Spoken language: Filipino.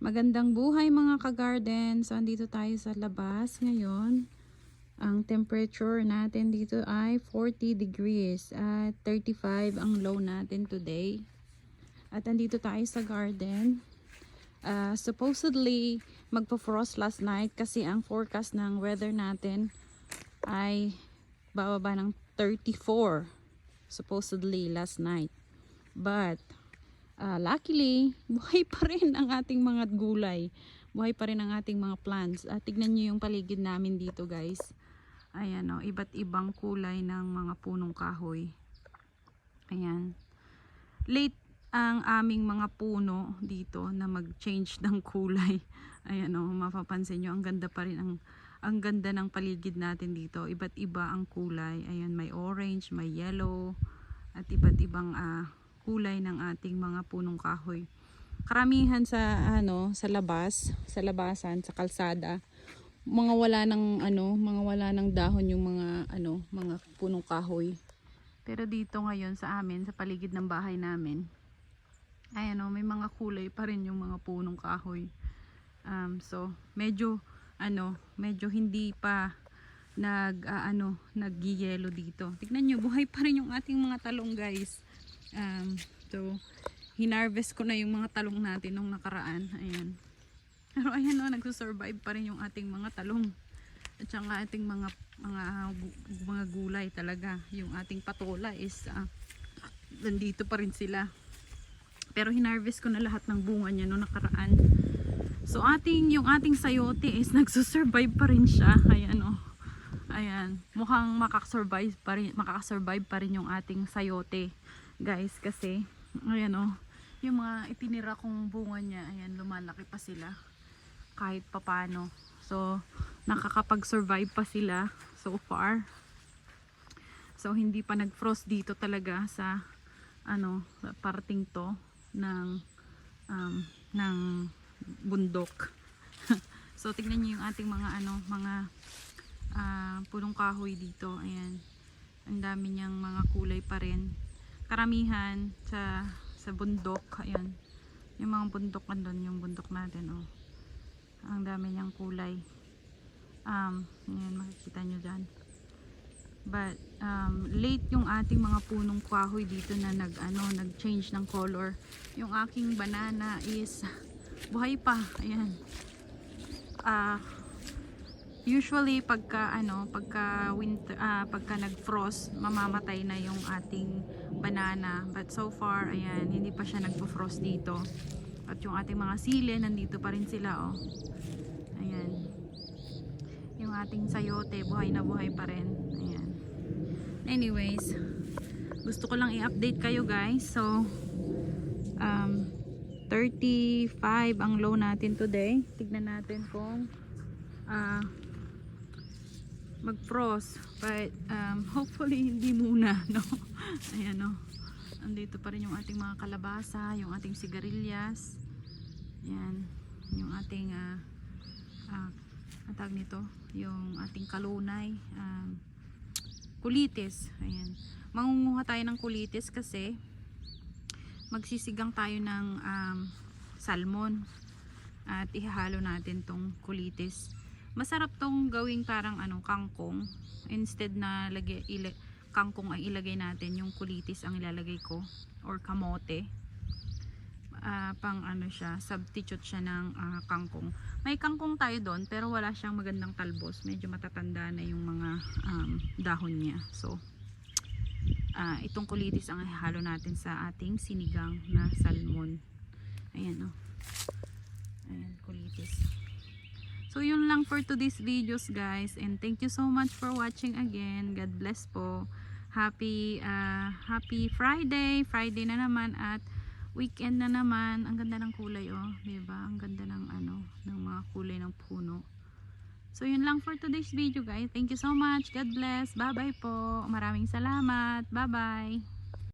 Magandang buhay mga ka-garden. So, andito tayo sa labas ngayon. Ang temperature natin dito ay 40 degrees at 35 ang low natin today. At andito tayo sa garden. Uh, supposedly, magpo-frost last night kasi ang forecast ng weather natin ay bababa ng 34 supposedly last night. But, Ah, luckily, buhay pa rin ang ating mga gulay. Buhay pa rin ang ating mga plants. At tignan nyo yung paligid namin dito guys. Ayan o, iba't ibang kulay ng mga punong kahoy. Ayan. Late ang aming mga puno dito na mag-change ng kulay. Ayan o, mapapansin nyo, ang ganda pa rin ang ang ganda ng paligid natin dito. Iba't iba ang kulay. Ayan, may orange, may yellow, at iba't ibang ah, kulay ng ating mga punong kahoy. Karamihan sa ano, sa labas, sa labasan, sa kalsada, mga wala ng ano, mga wala ng dahon yung mga ano, mga punong kahoy. Pero dito ngayon sa amin, sa paligid ng bahay namin, ay ano, may mga kulay pa rin yung mga punong kahoy. Um, so, medyo ano, medyo hindi pa nag ah, ano, nagyiyelo dito. Tignan nyo, buhay pa rin yung ating mga talong, guys. Um, so, hinarvest ko na yung mga talong natin nung nakaraan. Ayan. Pero ayan o, nagsusurvive pa rin yung ating mga talong. At saka ating mga, mga, mga gulay talaga. Yung ating patola is, uh, nandito pa rin sila. Pero hinarvest ko na lahat ng bunga niya nung nakaraan. So, ating, yung ating sayote is nagsusurvive pa rin siya. Ayan o. Ayan. Mukhang makakasurvive pa rin, makakasurvive pa rin yung ating sayote guys kasi ayan oh yung mga itinira kong bunga niya ayan lumalaki pa sila kahit papano. So nakakapag survive pa sila so far. So hindi pa nag frost dito talaga sa ano sa parting to ng um, ng bundok. So tignan niyo yung ating mga ano mga uh, punong kahoy dito ayan. Ang dami niyang mga kulay pa rin karamihan sa sa bundok ayan. Yung mga bundok andun yung bundok natin oh. Ang dami niyang kulay. Um ayan makikita nyo dyan. But um, late yung ating mga punong kahoy dito na nag ano nag change ng color. Yung aking banana is buhay pa ayan. Ah uh, usually pagka ano pagka winter ah, pagka nag-frost mamamatay na yung ating banana. But so far ayan hindi pa siya nagpo-frost dito. At yung ating mga sili nandito pa rin sila oh. Ayan. Yung ating sayote buhay na buhay pa rin. Ayan. Anyways gusto ko lang i-update kayo guys. So um 35 ang low natin today. Tignan natin kung uh, mag-frost but um, hopefully hindi muna no? Ayan no? Andito pa rin yung ating mga kalabasa yung ating sigarilyas. Yan yung ating uh, uh, tag nito? Yung ating kalunay um, kulitis. Ayan. Mangunguha tayo ng kulitis kasi magsisigang tayo ng um, salmon at ihahalo natin tong kulitis masarap tong gawing parang ano kangkong. Instead na lagay ila, kangkong ay ilagay natin. Yung kulitis ang ilalagay ko. Or kamote. Uh, pang ano siya substitute siya ng uh, kangkong. May kangkong tayo doon pero wala siyang magandang talbos. Medyo matatanda na yung mga um, dahon niya. So uh, itong kulitis ang ihalo natin sa ating sinigang na salmon. Ayan o oh. ayan kulitis So, yun lang for today's videos guys. And thank you so much for watching again. God bless po. Happy, uh, happy Friday. Friday na naman at weekend na naman. Ang ganda ng kulay oh. Diba? Ang ganda ng ano, ng mga kulay ng puno. So, yun lang for today's video guys. Thank you so much. God bless. Bye-bye po. Maraming salamat. Bye-bye.